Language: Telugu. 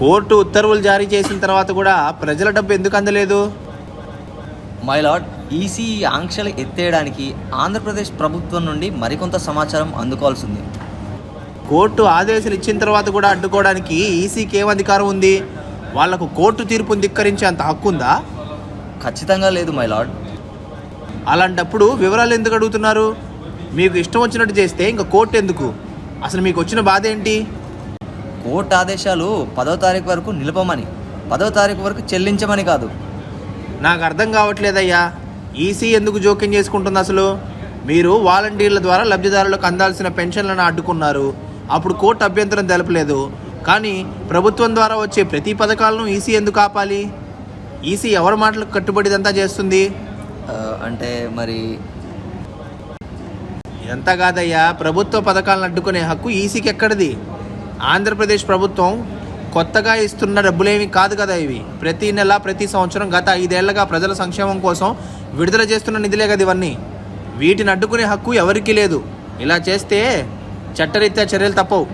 కోర్టు ఉత్తర్వులు జారీ చేసిన తర్వాత కూడా ప్రజల డబ్బు ఎందుకు అందలేదు? మై లార్డ్ ఈసీ ఆంక్షలు ఎత్తేయడానికి ఆంధ్రప్రదేశ్ ప్రభుత్వం నుండి మరికొంత సమాచారం అందుకోవాల్సి ఉంది కోర్టు ఆదేశాలు ఇచ్చిన తర్వాత కూడా అడ్డుకోవడానికి ఈసీకి ఏం అధికారం ఉంది? వాళ్ళకు కోర్టు తీర్పును ధిక్కరించే అంత హక్కు ఉందా? ఖచ్చితంగా లేదు మై లార్డ్. అలాంటప్పుడు వివరాలు ఎందుకు అడుగుతున్నారు? మీకు ఇష్టం వచ్చినట్టు చేస్తే ఇంకా కోర్టు ఎందుకు? అసలు మీకు వచ్చిన బాధ ఏంటి? కోర్టు ఆదేశాలు పదో తారీఖు వరకు నిలపమని పదో తారీఖు వరకు చెల్లించమని కాదు. నాకు అర్థం కావట్లేదయ్యా. ఈసీ ఎందుకు జోక్యం చేసుకుంటుంది అసలు? మీరు వాలంటీర్ల ద్వారా లబ్ధిదారులకు అందాల్సిన పెన్షన్లను అడ్డుకున్నారు. అప్పుడు కోర్టు అభ్యంతరం తెలపలేదు. కానీ ప్రభుత్వం ద్వారా వచ్చే ప్రతి పథకాలను ఈసీ ఎందుకు ఆపాలి? ఈసీ ఎవరి మాటలకు కట్టుబడి ఇదంతా చేస్తుంది అంటే మరి ఇదంతా కాదయ్యా. ప్రభుత్వ పథకాలను అడ్డుకునే హక్కు ఈసీకి ఎక్కడిది? ఆంధ్రప్రదేశ్ ప్రభుత్వం కొత్తగా ఇస్తున్న డబ్బులేమి కాదు కదా ఇవి. ప్రతి నెల ప్రతి సంవత్సరం గత ఐదేళ్ళుగా ప్రజల సంక్షేమం కోసం విడుదల చేస్తున్న నిధులే కదా ఇవన్నీ. వీటిని అడ్డుకునే హక్కు ఎవరికీ లేదు. ఇలా చేస్తే చట్టరీత్యా చర్యలు తప్పవు.